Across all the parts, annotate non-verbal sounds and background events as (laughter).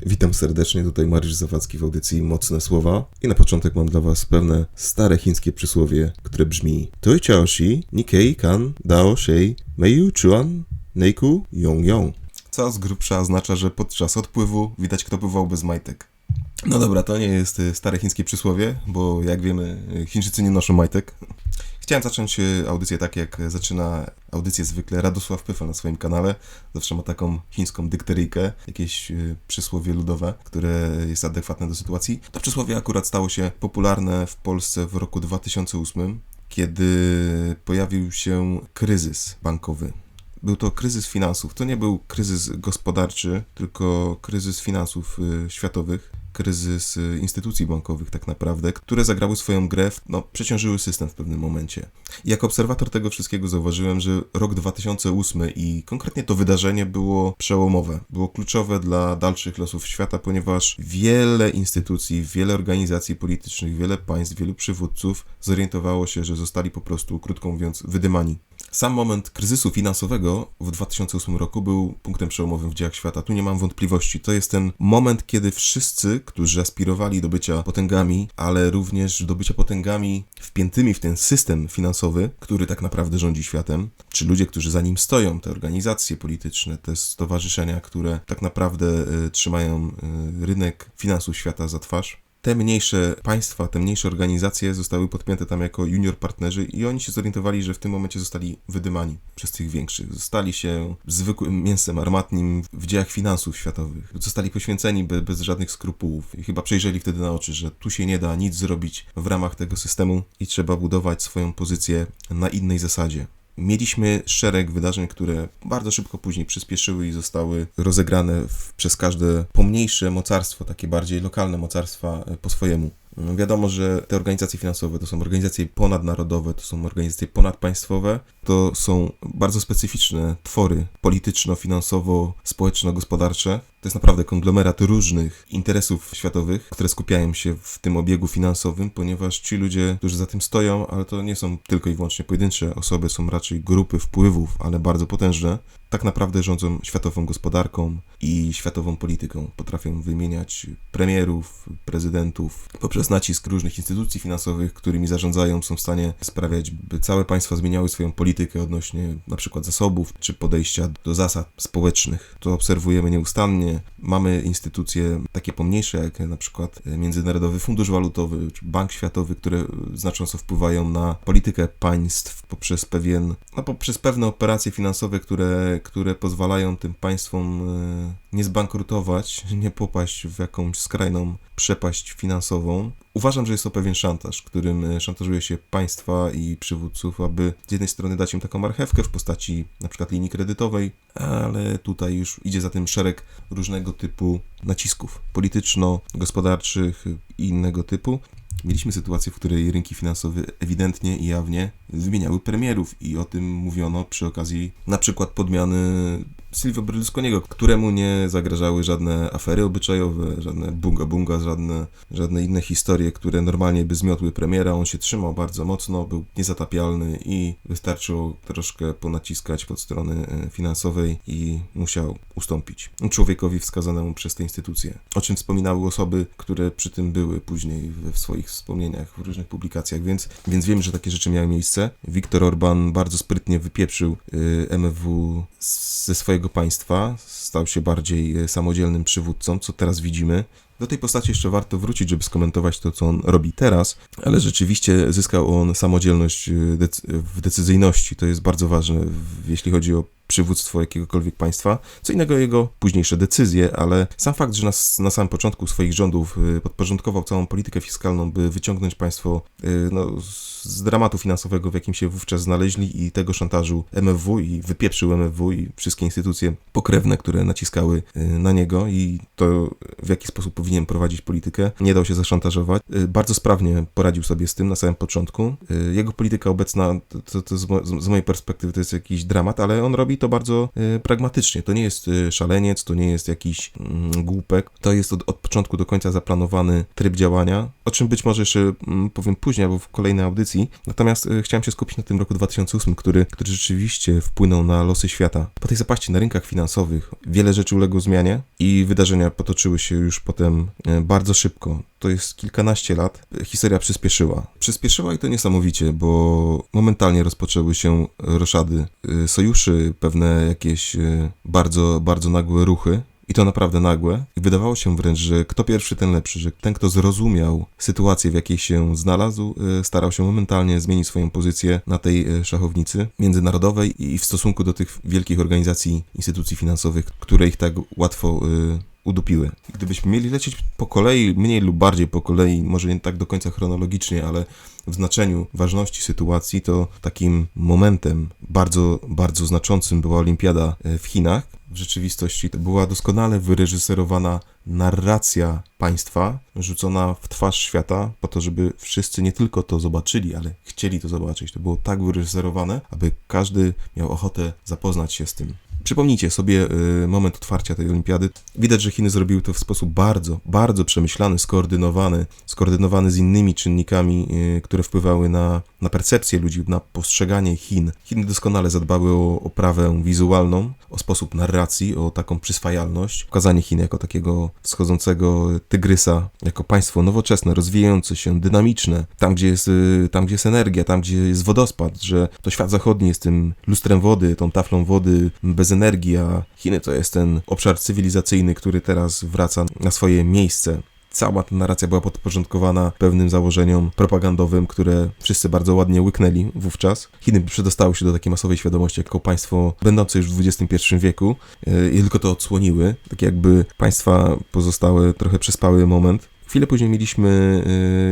Witam serdecznie, tutaj Mariusz Zawadzki w audycji Mocne Słowa. I na początek mam dla Was pewne stare chińskie przysłowie, które brzmi Tui Chaoshi, Nikkei kan Dao Shei, Meiyu Chuan, Neiku Yong Yong. Co z grubsza oznacza, że podczas odpływu widać kto pływał bez majtek. No dobra, to nie jest y, stare chińskie przysłowie, bo jak wiemy, y, Chińczycy nie noszą majtek. Chciałem zacząć y, audycję tak, jak zaczyna audycję zwykle Radosław Pyfel na swoim kanale. Zawsze ma taką chińską dykteryjkę, jakieś przysłowie ludowe, które jest adekwatne do sytuacji. To przysłowie akurat stało się popularne w Polsce w roku 2008, kiedy pojawił się kryzys bankowy był to kryzys finansów. To nie był kryzys gospodarczy, tylko kryzys finansów światowych kryzys y, instytucji bankowych tak naprawdę, które zagrały swoją grę, no, przeciążyły system w pewnym momencie. Jako obserwator tego wszystkiego zauważyłem, że rok 2008 i konkretnie to wydarzenie było przełomowe, było kluczowe dla dalszych losów świata, ponieważ wiele instytucji, wiele organizacji politycznych, wiele państw, wielu przywódców zorientowało się, że zostali po prostu, krótko mówiąc, wydymani. Sam moment kryzysu finansowego w 2008 roku był punktem przełomowym w dziejach świata. Tu nie mam wątpliwości. To jest ten moment, kiedy wszyscy, którzy aspirowali do bycia potęgami, ale również do bycia potęgami wpiętymi w ten system finansowy, który tak naprawdę rządzi światem, czy ludzie, którzy za nim stoją, te organizacje polityczne, te stowarzyszenia, które tak naprawdę y, trzymają y, rynek finansów świata za twarz, te mniejsze państwa, te mniejsze organizacje zostały podpięte tam jako junior partnerzy i oni się zorientowali, że w tym momencie zostali wydymani przez tych większych. Zostali się zwykłym mięsem armatnim w dziejach finansów światowych. Zostali poświęceni bez, bez żadnych skrupułów i chyba przejrzeli wtedy na oczy, że tu się nie da nic zrobić w ramach tego systemu i trzeba budować swoją pozycję na innej zasadzie. Mieliśmy szereg wydarzeń, które bardzo szybko później przyspieszyły i zostały rozegrane w, przez każde pomniejsze mocarstwo, takie bardziej lokalne mocarstwa e, po swojemu. Wiadomo, że te organizacje finansowe to są organizacje ponadnarodowe, to są organizacje ponadpaństwowe, to są bardzo specyficzne twory polityczno-finansowo-społeczno-gospodarcze. To jest naprawdę konglomerat różnych interesów światowych, które skupiają się w tym obiegu finansowym, ponieważ ci ludzie, którzy za tym stoją, ale to nie są tylko i wyłącznie pojedyncze osoby, są raczej grupy wpływów, ale bardzo potężne, tak naprawdę rządzą światową gospodarką i światową polityką. Potrafią wymieniać premierów, prezydentów. Poprzez nacisk różnych instytucji finansowych, którymi zarządzają, są w stanie sprawiać, by całe państwa zmieniały swoją politykę odnośnie na przykład zasobów czy podejścia do zasad społecznych. To obserwujemy nieustannie. Mamy instytucje takie pomniejsze, jak na przykład Międzynarodowy Fundusz Walutowy czy Bank Światowy, które znacząco wpływają na politykę państw poprzez pewien, no poprzez pewne operacje finansowe, które które pozwalają tym państwom e, nie zbankrutować, (laughs) nie popaść w jakąś skrajną przepaść finansową. Uważam, że jest to pewien szantaż, którym e, szantażuje się państwa i przywódców, aby z jednej strony dać im taką marchewkę w postaci na przykład linii kredytowej, ale tutaj już idzie za tym szereg różnego typu nacisków polityczno-gospodarczych i innego typu, Mieliśmy sytuację, w której rynki finansowe ewidentnie i jawnie zmieniały premierów i o tym mówiono przy okazji na przykład podmiany Silvio Berlusconiego, któremu nie zagrażały żadne afery obyczajowe, żadne bunga-bunga, żadne, żadne inne historie, które normalnie by zmiotły premiera. On się trzymał bardzo mocno, był niezatapialny i wystarczyło troszkę ponaciskać pod strony e, finansowej i musiał ustąpić człowiekowi wskazanemu przez te instytucje. O czym wspominały osoby, które przy tym były później w swoich wspomnieniach, w różnych publikacjach, więc, więc wiem, że takie rzeczy miały miejsce. Viktor Orban bardzo sprytnie wypieprzył y, MFW ze swojego państwa, stał się bardziej y, samodzielnym przywódcą, co teraz widzimy. Do tej postaci jeszcze warto wrócić, żeby skomentować to, co on robi teraz, ale rzeczywiście zyskał on samodzielność y, w decyzyjności. To jest bardzo ważne, jeśli chodzi o przywództwo jakiegokolwiek państwa. Co innego jego późniejsze decyzje, ale sam fakt, że nas na samym początku swoich rządów y, podporządkował całą politykę fiskalną, by wyciągnąć państwo y, no, z dramatu finansowego, w jakim się wówczas znaleźli i tego szantażu MFW i wypieprzył MFW i wszystkie instytucje pokrewne, które naciskały y, na niego i to w jaki sposób powinien prowadzić politykę, nie dał się zaszantażować. Bardzo sprawnie poradził sobie z tym na samym początku. Jego polityka obecna, to, to z, z mojej perspektywy to jest jakiś dramat, ale on robi robi to bardzo e, pragmatycznie. To nie jest e, szaleniec, to nie jest jakiś mm, głupek. To jest od, od początku do końca zaplanowany tryb działania, o czym być może jeszcze mm, powiem później albo w kolejnej audycji. Natomiast e, chciałem się skupić na tym roku 2008, który, który rzeczywiście wpłynął na losy świata. Po tej zapaści na rynkach finansowych wiele rzeczy uległo zmianie i wydarzenia potoczyły się już potem bardzo szybko. To jest kilkanaście lat. Historia przyspieszyła. Przyspieszyła i to niesamowicie, bo momentalnie rozpoczęły się roszady sojuszy, pewne jakieś bardzo, bardzo nagłe ruchy. I to naprawdę nagłe. I wydawało się wręcz, że kto pierwszy, ten lepszy, że ten, kto zrozumiał sytuację, w jakiej się znalazł, e, starał się momentalnie zmienić swoją pozycję na tej szachownicy międzynarodowej i w stosunku do tych wielkich organizacji, instytucji finansowych, które ich tak łatwo udupiły. Gdybyśmy mieli lecieć po kolei, mniej lub bardziej po kolei, może nie tak do końca chronologicznie, ale w znaczeniu ważności sytuacji, to takim momentem bardzo, bardzo znaczącym była Olimpiada w Chinach, w rzeczywistości to była doskonale wyreżyserowana narracja państwa, rzucona w twarz świata, po to, żeby wszyscy nie tylko to zobaczyli, ale chcieli to zobaczyć. To było tak wyreżyserowane, aby każdy miał ochotę zapoznać się z tym. Przypomnijcie sobie y, moment otwarcia tej olimpiady. Widać, że Chiny zrobiły to w sposób bardzo, bardzo przemyślany, skoordynowany, skoordynowany z innymi czynnikami, y, które wpływały na, na percepcję ludzi, na postrzeganie Chin. Chiny doskonale zadbały o oprawę wizualną, o sposób narracji, o taką przyswajalność, pokazanie Chin jako takiego wschodzącego tygrysa, jako państwo nowoczesne, rozwijające się, dynamiczne, tam gdzie jest, y, tam gdzie jest energia, tam gdzie jest wodospad, że to świat zachodni jest tym lustrem wody, tą taflą wody bez energii, a Chiny to jest ten obszar cywilizacyjny, który teraz wraca na swoje miejsce cała ta narracja była podporządkowana pewnym założeniom propagandowym, które wszyscy bardzo ładnie łyknęli wówczas. Chiny przedostały się do takiej masowej świadomości jako państwo będące już w XXI wieku e, i tylko to odsłoniły. Tak jakby państwa pozostałe trochę przespały moment. Chwilę później mieliśmy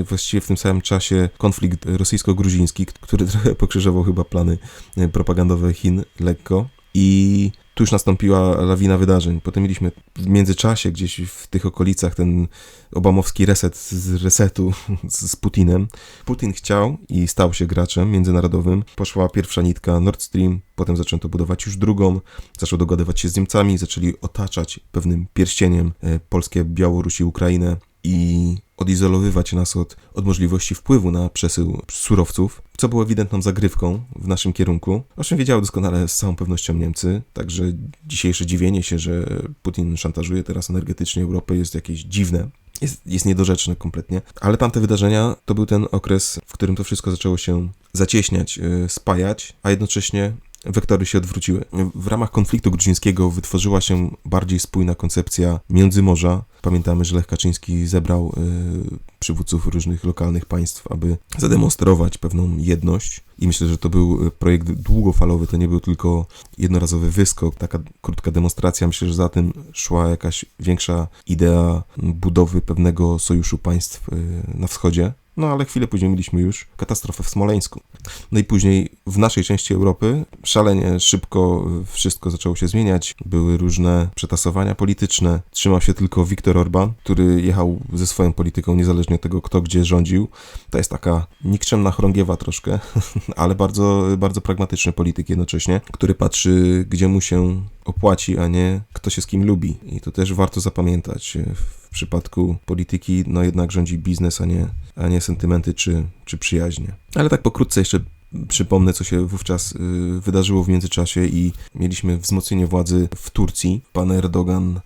e, właściwie w tym samym czasie konflikt rosyjsko-gruziński, który (laughs) trochę pokrzyżował chyba plany e, propagandowe Chin lekko. I tu już nastąpiła lawina wydarzeń. Potem mieliśmy w międzyczasie gdzieś w tych okolicach ten obamowski reset z resetu (laughs) z Putinem. Putin chciał i stał się graczem międzynarodowym. Poszła pierwsza nitka Nord Stream, potem zaczęto budować już drugą, zaczął dogadywać się z Niemcami, zaczęli otaczać pewnym pierścieniem e, Polskę, Białoruś i Ukrainę i odizolowywać nas od, od możliwości wpływu na przesył surowców, co było ewidentną zagrywką w naszym kierunku, o czym wiedziały doskonale z całą pewnością Niemcy, także dzisiejsze dziwienie się, że Putin szantażuje teraz energetycznie Europę jest jakieś dziwne. Jest, jest niedorzeczne kompletnie, ale tamte wydarzenia to był ten okres, w którym to wszystko zaczęło się zacieśniać, yy, spajać, a jednocześnie wektory się odwróciły. W ramach konfliktu gruzińskiego wytworzyła się bardziej spójna koncepcja Międzymorza. Pamiętamy, że Lech Kaczyński zebrał y, przywódców różnych lokalnych państw, aby zademonstrować pewną jedność. I myślę, że to był y, projekt długofalowy, to nie był tylko jednorazowy wyskok, taka krótka demonstracja. Myślę, że za tym szła jakaś większa idea budowy pewnego sojuszu państw y, na wschodzie. No ale chwilę później mieliśmy już katastrofę w Smoleńsku. No i później w naszej części Europy szalenie szybko wszystko zaczęło się zmieniać. Były różne przetasowania polityczne. Trzymał się tylko Viktor Orban, który jechał ze swoją polityką niezależnie od tego, kto gdzie rządził. To jest taka nikczemna chorągiewa troszkę, (laughs) ale bardzo, bardzo pragmatyczny polityk jednocześnie, który patrzy, gdzie mu się opłaci, a nie kto się z kim lubi. I to też warto zapamiętać. W przypadku polityki, no jednak rządzi biznes, a nie, a nie sentymenty czy, czy przyjaźnie. Ale tak pokrótce jeszcze Przypomnę, co się wówczas y, wydarzyło w międzyczasie i mieliśmy wzmocnienie władzy w Turcji. Pan Erdogan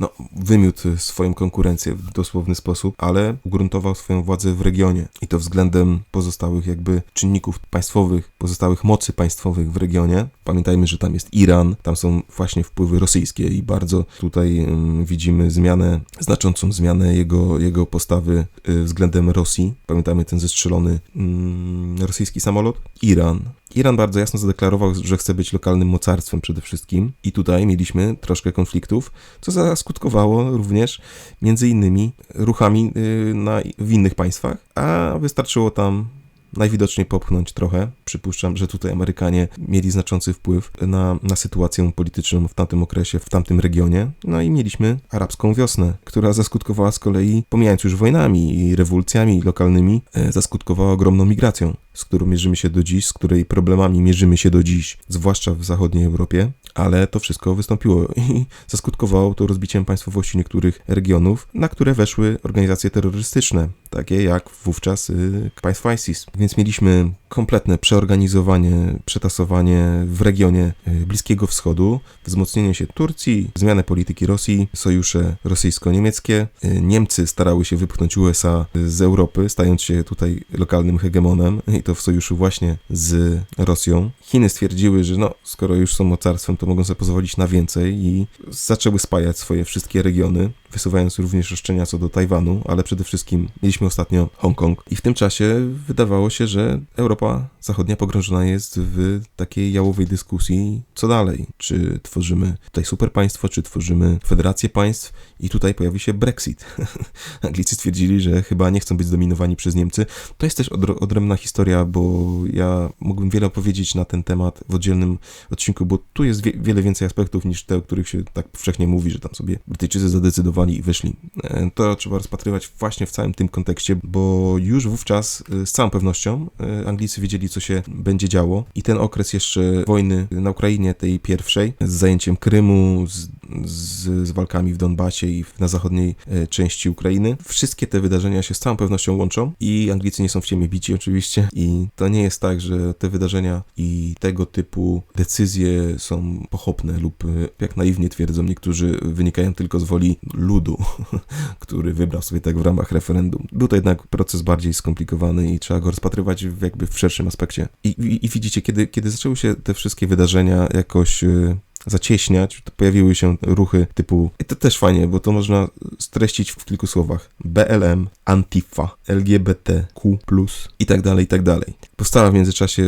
no, wymiótł swoją konkurencję w dosłowny sposób, ale ugruntował swoją władzę w regionie i to względem pozostałych jakby czynników państwowych, pozostałych mocy państwowych w regionie. Pamiętajmy, że tam jest Iran, tam są właśnie wpływy rosyjskie i bardzo tutaj um, widzimy zmianę, znaczącą zmianę jego, jego postawy y, względem Rosji. Pamiętajmy ten zestrzelony um, rosyjski samolot. Iran, Iran bardzo jasno zadeklarował, że chce być lokalnym mocarstwem przede wszystkim. I tutaj mieliśmy troszkę konfliktów, co zaskutkowało również między innymi ruchami y, na, w innych państwach, a wystarczyło tam najwidoczniej popchnąć trochę. Przypuszczam, że tutaj Amerykanie mieli znaczący wpływ na, na sytuację polityczną w tamtym okresie, w tamtym regionie. No i mieliśmy arabską wiosnę, która zaskutkowała z kolei, pomijając już wojnami i rewolucjami lokalnymi, e, zaskutkowała ogromną migracją, z którą mierzymy się do dziś, z której problemami mierzymy się do dziś, zwłaszcza w zachodniej Europie, ale to wszystko wystąpiło i zaskutkowało to rozbiciem państwowości niektórych regionów, na które weszły organizacje terrorystyczne, takie jak wówczas y, państwo ISIS. Więc mieliśmy kompletne przeorganizowanie, przetasowanie w regionie y, Bliskiego Wschodu, wzmocnienie się Turcji, zmianę polityki Rosji, sojusze rosyjsko-niemieckie. Y, Niemcy starały się wypchnąć USA z Europy, stając się tutaj lokalnym hegemonem i to w sojuszu właśnie z Rosją. Chiny stwierdziły, że no, skoro już są mocarstwem, to mogą sobie pozwolić na więcej i zaczęły spajać swoje wszystkie regiony, wysuwając również roszczenia co do Tajwanu, ale przede wszystkim mieliśmy ostatnio Hongkong. I w tym czasie wydawało się, że Europa Zachodnia pogrążona jest w takiej jałowej dyskusji, co dalej. Czy tworzymy tutaj superpaństwo, czy tworzymy federację państw i tutaj pojawi się Brexit. (laughs) Anglicy stwierdzili, że chyba nie chcą być zdominowani przez Niemcy. To jest też odrębna historia, bo ja mógłbym wiele opowiedzieć na ten temat w oddzielnym odcinku, bo tu jest wie wiele więcej aspektów niż te, o których się tak powszechnie mówi, że tam sobie Brytyjczycy zadecydowali i wyszli. E, to trzeba rozpatrywać właśnie w całym tym kontekście, bo już wówczas e, z całą pewnością e, Anglicy wiedzieli, co się będzie działo. I ten okres jeszcze wojny na Ukrainie, tej pierwszej, z zajęciem Krymu, z, z, z walkami w Donbasie i na zachodniej części Ukrainy, wszystkie te wydarzenia się z całą pewnością łączą i Anglicy nie są w ciemię bici oczywiście i to nie jest tak, że te wydarzenia i tego typu decyzje są pochopne lub jak naiwnie twierdzą niektórzy wynikają tylko z woli ludu, (laughs) który wybrał sobie tak w ramach referendum. Był to jednak proces bardziej skomplikowany i trzeba go rozpatrywać w, jakby w szerszym aspekcie. I, i, i widzicie, kiedy, kiedy zaczęły się te wszystkie wydarzenia jakoś y, zacieśniać, pojawiły się ruchy typu, i to też fajnie, bo to można streścić w kilku słowach, BLM, Antifa, LGBTQ+, i tak dalej, i tak dalej. Powstała w międzyczasie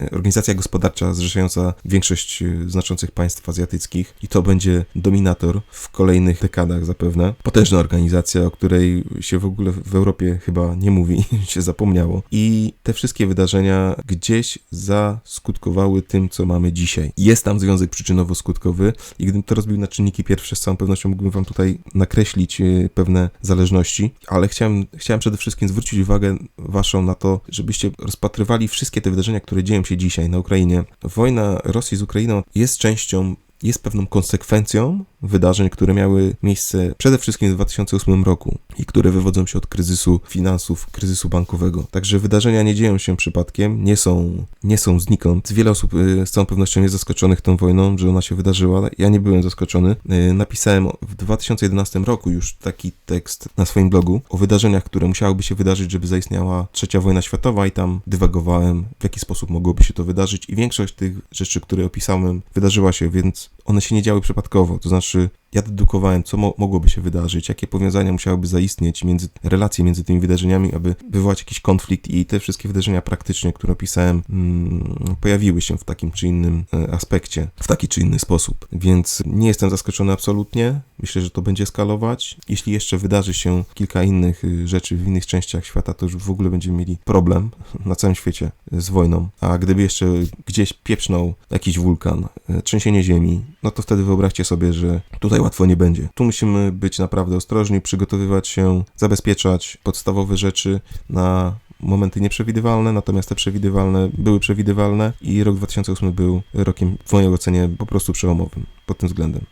e, organizacja gospodarcza zrzeszająca większość e, znaczących państw azjatyckich i to będzie dominator w kolejnych dekadach zapewne. Potężna organizacja, o której się w ogóle w Europie chyba nie mówi, (laughs) się zapomniało. I te wszystkie wydarzenia gdzieś zaskutkowały tym, co mamy dzisiaj. Jest tam związek przyczynowo-skutkowy i gdybym to rozbił na czynniki pierwsze, z całą pewnością mógłbym wam tutaj nakreślić e, pewne zależności, ale chciałem, chciałem przede wszystkim zwrócić uwagę waszą na to, żebyście rozpatrywali wszystkie te wydarzenia, które dzieją się dzisiaj na Ukrainie. Wojna Rosji z Ukrainą jest częścią jest pewną konsekwencją wydarzeń, które miały miejsce przede wszystkim w 2008 roku i które wywodzą się od kryzysu finansów, kryzysu bankowego. Także wydarzenia nie dzieją się przypadkiem, nie są, nie są znikąd. Wiele osób y, z całą pewnością jest zaskoczonych tą wojną, że ona się wydarzyła. Ja nie byłem zaskoczony. Y, napisałem w 2011 roku już taki tekst na swoim blogu o wydarzeniach, które musiałyby się wydarzyć, żeby zaistniała trzecia wojna światowa i tam dywagowałem, w jaki sposób mogłoby się to wydarzyć i większość tych rzeczy, które opisałem, wydarzyła się, więc one się nie działy przypadkowo. To znaczy, ja dedukowałem, co mo mogłoby się wydarzyć, jakie powiązania musiałyby zaistnieć, między, relacje między tymi wydarzeniami, aby wywołać jakiś konflikt i te wszystkie wydarzenia praktycznie, które opisałem, mm, pojawiły się w takim czy innym e, aspekcie, w taki czy inny sposób. Więc nie jestem zaskoczony absolutnie. Myślę, że to będzie skalować. Jeśli jeszcze wydarzy się kilka innych y, rzeczy w innych częściach świata, to już w ogóle będziemy mieli problem na całym świecie z wojną. A gdyby jeszcze gdzieś pieprznął jakiś wulkan, e, trzęsienie ziemi, no to wtedy wyobraźcie sobie, że tutaj łatwo nie będzie. Tu musimy być naprawdę ostrożni, przygotowywać się, zabezpieczać podstawowe rzeczy na momenty nieprzewidywalne, natomiast te przewidywalne były przewidywalne i rok 2008 był rokiem w mojej ocenie po prostu przełomowym pod tym względem.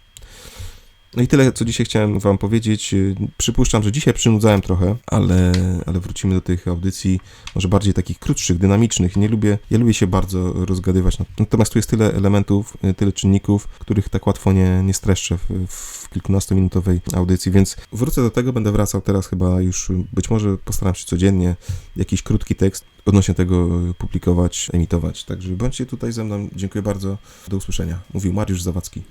No i tyle, co dzisiaj chciałem Wam powiedzieć. Przypuszczam, że dzisiaj przynudzałem trochę, ale, ale wrócimy do tych audycji, może bardziej takich krótszych, dynamicznych. Nie lubię, ja lubię się bardzo rozgadywać. Natomiast tu jest tyle elementów, tyle czynników, których tak łatwo nie, nie streszczę w, w kilkunastominutowej audycji, więc wrócę do tego, będę wracał teraz chyba już, być może postaram się codziennie jakiś krótki tekst odnośnie tego publikować, emitować. Także bądźcie tutaj ze mną. Dziękuję bardzo. Do usłyszenia. Mówił Mariusz Zawadzki.